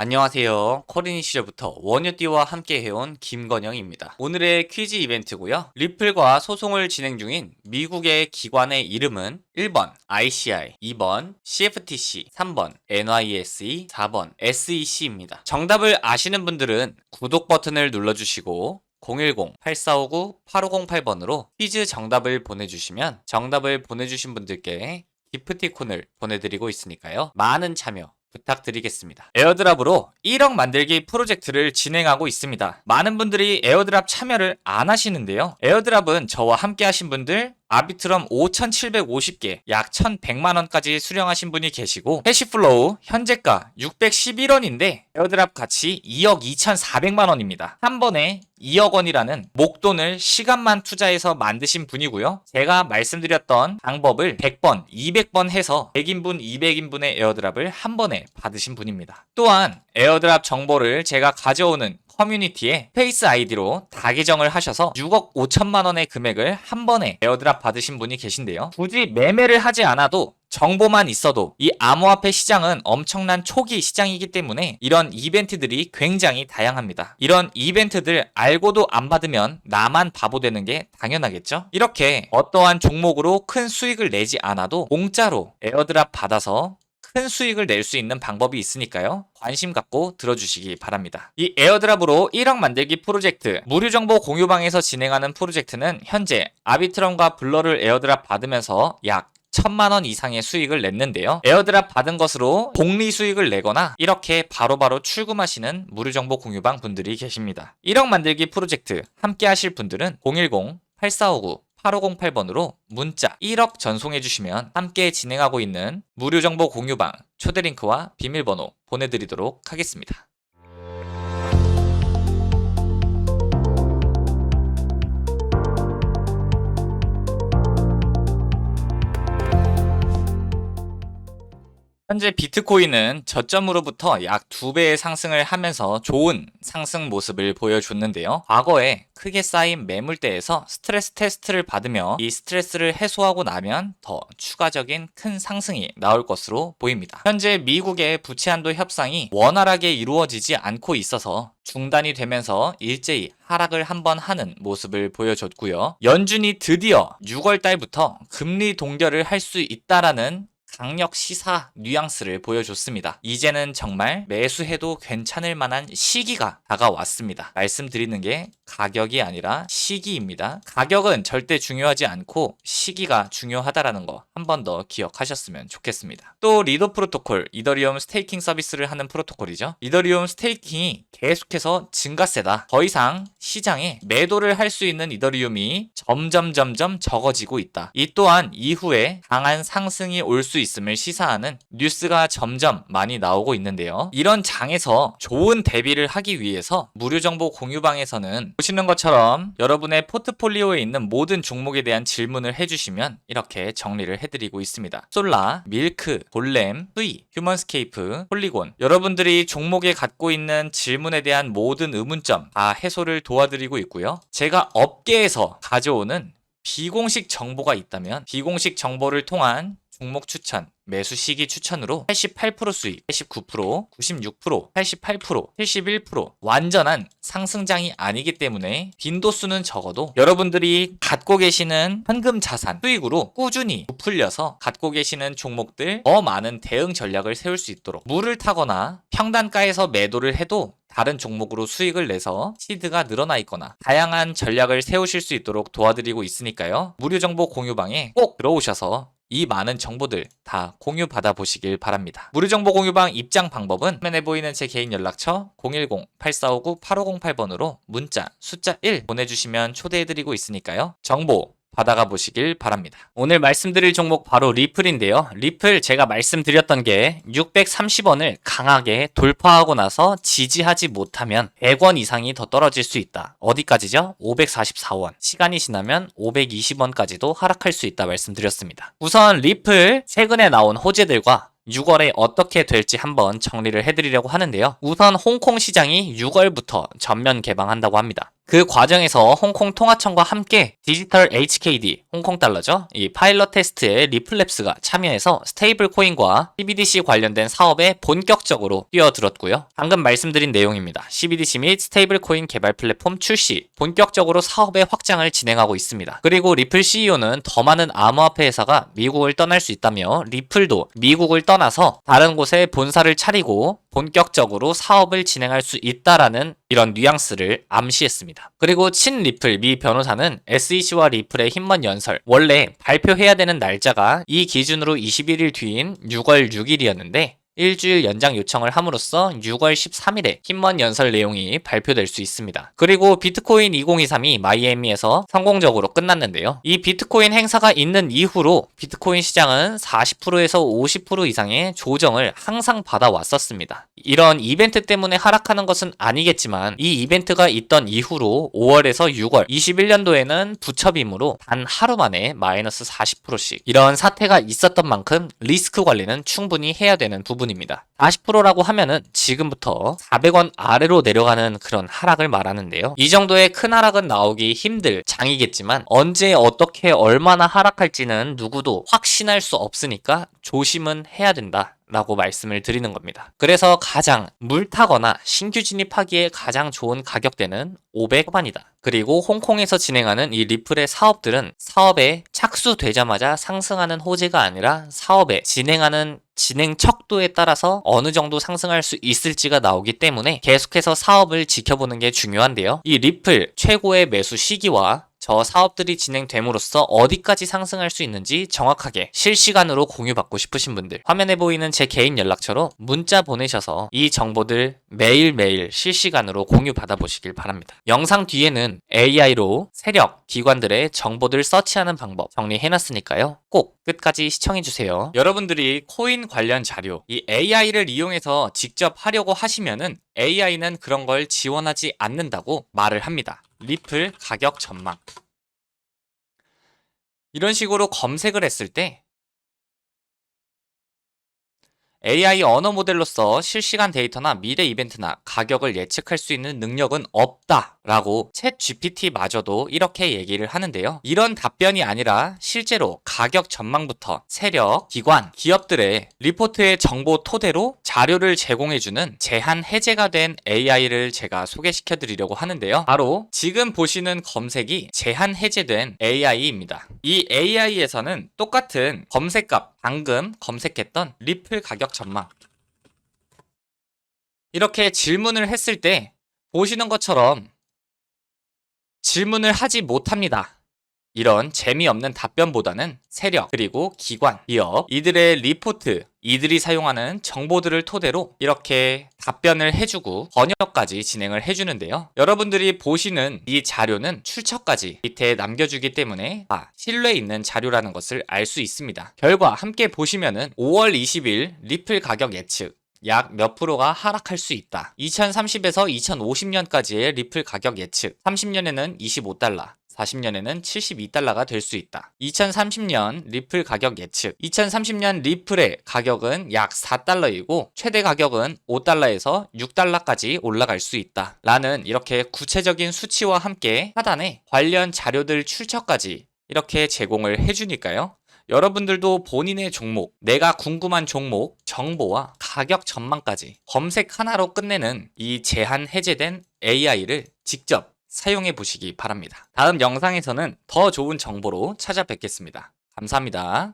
안녕하세요. 코리니 시절부터 원유띠와 함께 해온 김건영입니다. 오늘의 퀴즈 이벤트고요. 리플과 소송을 진행 중인 미국의 기관의 이름은 1번 ICI, 2번 CFTC, 3번 NYSE, 4번 SEC입니다. 정답을 아시는 분들은 구독 버튼을 눌러주시고 010-8459-8508번으로 퀴즈 정답을 보내주시면 정답을 보내주신 분들께 기프티콘을 보내드리고 있으니까요. 많은 참여 부탁드리겠습니다. 에어드랍으로 1억 만들기 프로젝트를 진행하고 있습니다. 많은 분들이 에어드랍 참여를 안 하시는데요. 에어드랍은 저와 함께 하신 분들 아비트럼 5,750개, 약 1,100만원까지 수령하신 분이 계시고, 해시플로우 현재가 611원인데, 에어드랍 가치 2억 2,400만원입니다. 한 번에 2억 원이라는 목돈을 시간만 투자해서 만드신 분이고요. 제가 말씀드렸던 방법을 100번, 200번 해서 100인분, 200인분의 에어드랍을 한 번에 받으신 분입니다. 또한 에어드랍 정보를 제가 가져오는 커뮤니티에 페이스 아이디로 다 계정을 하셔서 6억 5천만 원의 금액을 한 번에 에어드랍 받으신 분이 계신데요. 굳이 매매를 하지 않아도 정보만 있어도 이 암호화폐 시장은 엄청난 초기 시장이기 때문에 이런 이벤트들이 굉장히 다양합니다. 이런 이벤트들 알고도 안 받으면 나만 바보 되는 게 당연하겠죠? 이렇게 어떠한 종목으로 큰 수익을 내지 않아도 공짜로 에어드랍 받아서 큰 수익을 낼 수 있는 방법이 있으니까요. 관심 갖고 들어주시기 바랍니다. 이 에어드랍으로 1억 만들기 프로젝트, 무료 정보 공유방에서 진행하는 프로젝트는 현재 아비트럼과 블러를 에어드랍 받으면서 약 천만 원 이상의 수익을 냈는데요. 에어드랍 받은 것으로 복리 수익을 내거나 이렇게 바로바로 출금하시는 무료 정보 공유방 분들이 계십니다. 1억 만들기 프로젝트 함께 하실 분들은 010 8459 8508번으로 문자 1억 전송해 주시면 함께 진행하고 있는 무료 정보 공유방 초대 링크와 비밀번호 보내드리도록 하겠습니다. 현재 비트코인은 저점으로부터 약 2배의 상승을 하면서 좋은 상승 모습을 보여줬는데요. 과거에 크게 쌓인 매물대에서 스트레스 테스트를 받으며 이 스트레스를 해소하고 나면 더 추가적인 큰 상승이 나올 것으로 보입니다. 현재 미국의 부채 한도 협상이 원활하게 이루어지지 않고 있어서 중단이 되면서 일제히 하락을 한번 하는 모습을 보여줬고요. 연준이 드디어 6월 달부터 금리 동결을 할 수 있다라는 강력 시사 뉘앙스를 보여줬습니다. 이제는 정말 매수해도 괜찮을 만한 시기가 다가왔습니다. 말씀드리는 게 가격이 아니라 시기입니다. 가격은 절대 중요하지 않고 시기가 중요하다라는 거 한 번 더 기억하셨으면 좋겠습니다. 또 리더 프로토콜, 이더리움 스테이킹 서비스를 하는 프로토콜이죠. 이더리움 스테이킹이 계속해서 증가세다. 더 이상 시장에 매도를 할 수 있는 이더리움이 점점 점점 적어지고 있다. 이 또한 이후에 강한 상승이 올 수 있음을 시사하는 뉴스가 점점 많이 나오고 있는데요. 이런 장에서 좋은 대비를 하기 위해서 무료 정보 공유방에서는 보시는 것처럼 여러분의 포트폴리오에 있는 모든 종목에 대한 질문을 해주시면 이렇게 정리를 해드리고 있습니다. 솔라, 밀크, 볼렘, 수이, 휴먼스케이프, 폴리곤 여러분들이 종목에 갖고 있는 질문에 대한 모든 의문점 다 해소를 도와드리고 있고요. 제가 업계에서 가져오는 비공식 정보가 있다면 비공식 정보를 통한 종목 추천, 매수 시기 추천으로 88% 수익, 89%, 96%, 88%, 71% 완전한 상승장이 아니기 때문에 빈도수는 적어도 여러분들이 갖고 계시는 현금 자산 수익으로 꾸준히 부풀려서 갖고 계시는 종목들 더 많은 대응 전략을 세울 수 있도록 물을 타거나 평단가에서 매도를 해도 다른 종목으로 수익을 내서 시드가 늘어나 있거나 다양한 전략을 세우실 수 있도록 도와드리고 있으니까요. 무료 정보 공유방에 꼭 들어오셔서 이 많은 정보들 다 공유 받아 보시길 바랍니다. 무료 정보 공유방 입장 방법은 화면에 보이는 제 개인 연락처 010-8459-8508번으로 문자 숫자 1 보내주시면 초대해드리고 있으니까요. 정보 받아가 보시길 바랍니다. 오늘 말씀드릴 종목 바로 리플인데요. 리플 제가 말씀드렸던 게 630원을 강하게 돌파하고 나서 지지하지 못하면 100원 이상이 더 떨어질 수 있다. 어디까지죠? 544원. 시간이 지나면 520원까지도 하락할 수 있다 말씀드렸습니다. 우선 리플 최근에 나온 호재들과 6월에 어떻게 될지 한번 정리를 해드리려고 하는데요. 우선 홍콩 시장이 6월부터 전면 개방한다고 합니다. 그 과정에서 홍콩 통화청과 함께 디지털 HKD, 홍콩 달러죠. 이 파일럿 테스트에 리플랩스가 참여해서 스테이블 코인과 CBDC 관련된 사업에 본격적으로 뛰어들었고요. 방금 말씀드린 내용입니다. CBDC 및 스테이블 코인 개발 플랫폼 출시, 본격적으로 사업의 확장을 진행하고 있습니다. 그리고 리플 CEO는 더 많은 암호화폐 회사가 미국을 떠날 수 있다며 리플도 미국을 떠나서 다른 곳에 본사를 차리고 본격적으로 사업을 진행할 수 있다라는 이런 뉘앙스를 암시했습니다. 그리고 친 리플 미 변호사는 SEC와 리플의 힘먼 연설, 원래 발표해야 되는 날짜가 이 기준으로 21일 뒤인 6월 6일이었는데 일주일 연장 요청을 함으로써 6월 13일에 힘먼 연설 내용이 발표될 수 있습니다. 그리고 비트코인 2023이 마이애미에서 성공적으로 끝났는데요. 이 비트코인 행사가 있는 이후로 비트코인 시장은 40%에서 50% 이상의 조정을 항상 받아왔었습니다. 이런 이벤트 때문에 하락하는 것은 아니겠지만 이 이벤트가 있던 이후로 5월에서 6월 21년도에는 부처빔으로 단 하루 만에 마이너스 40%씩 이런 사태가 있었던 만큼 리스크 관리는 충분히 해야 되는 부분 입니다. 40%라고 하면은 지금부터 400원 아래로 내려가는 그런 하락을 말하는데요. 이 정도의 큰 하락은 나오기 힘들 장이겠지만 언제 어떻게 얼마나 하락할지는 누구도 확신할 수 없으니까 조심은 해야 된다. 라고 말씀을 드리는 겁니다. 그래서 가장 물 타거나 신규 진입하기에 가장 좋은 가격대는 500 초반이다. 그리고 홍콩에서 진행하는 이 리플의 사업들은 사업에 착수되자마자 상승하는 호재가 아니라 사업에 진행하는 진행 척도에 따라서 어느 정도 상승할 수 있을지가 나오기 때문에 계속해서 사업을 지켜보는 게 중요한데요. 이 리플 최고의 매수 시기와 저 사업들이 진행됨으로써 어디까지 상승할 수 있는지 정확하게 실시간으로 공유받고 싶으신 분들 화면에 보이는 제 개인 연락처로 문자 보내셔서 이 정보들 매일매일 실시간으로 공유받아 보시길 바랍니다. 영상 뒤에는 AI로 세력, 기관들의 정보들 서치하는 방법 정리해놨으니까요. 꼭 끝까지 시청해주세요. 여러분들이 코인 관련 자료, 이 AI를 이용해서 직접 하려고 하시면은 AI는 그런 걸 지원하지 않는다고 말을 합니다. 리플 가격 전망. 이런 식으로 검색을 했을 때 AI 언어 모델로서 실시간 데이터나 미래 이벤트나 가격을 예측할 수 있는 능력은 없다 라고 챗 GPT마저도 이렇게 얘기를 하는데요. 이런 답변이 아니라 실제로 가격 전망부터 세력, 기관, 기업들의 리포트의 정보 토대로 자료를 제공해주는 제한 해제가 된 AI를 제가 소개시켜 드리려고 하는데요. 바로 지금 보시는 검색이 제한 해제된 AI입니다. 이 AI에서는 똑같은 검색값 방금 검색했던 리플 가격 전망 이렇게 질문을 했을 때 보시는 것처럼 질문을 하지 못합니다. 이런 재미없는 답변보다는 세력, 그리고 기관, 기업, 이들의 리포트, 이들이 사용하는 정보들을 토대로 이렇게 답변을 해주고 번역까지 진행을 해주는데요. 여러분들이 보시는 이 자료는 출처까지 밑에 남겨주기 때문에 아, 신뢰 있는 자료라는 것을 알 수 있습니다. 결과 함께 보시면은 5월 20일 리플 가격 예측, 약 몇 프로가 하락할 수 있다. 2030에서 2050년까지의 리플 가격 예측. 30년에는 25달러. 40년에는 72달러가 될 수 있다. 2030년 리플 가격 예측. 2030년 리플의 가격은 약 4달러이고 최대 가격은 5달러에서 6달러까지 올라갈 수 있다. 라는 이렇게 구체적인 수치와 함께 하단에 관련 자료들 출처까지 이렇게 제공을 해주니까요. 여러분들도 본인의 종목, 내가 궁금한 종목, 정보와 가격 전망까지 검색 하나로 끝내는 이 제한 해제된 AI를 직접 사용해 보시기 바랍니다. 다음 영상에서는 더 좋은 정보로 찾아뵙겠습니다. 감사합니다.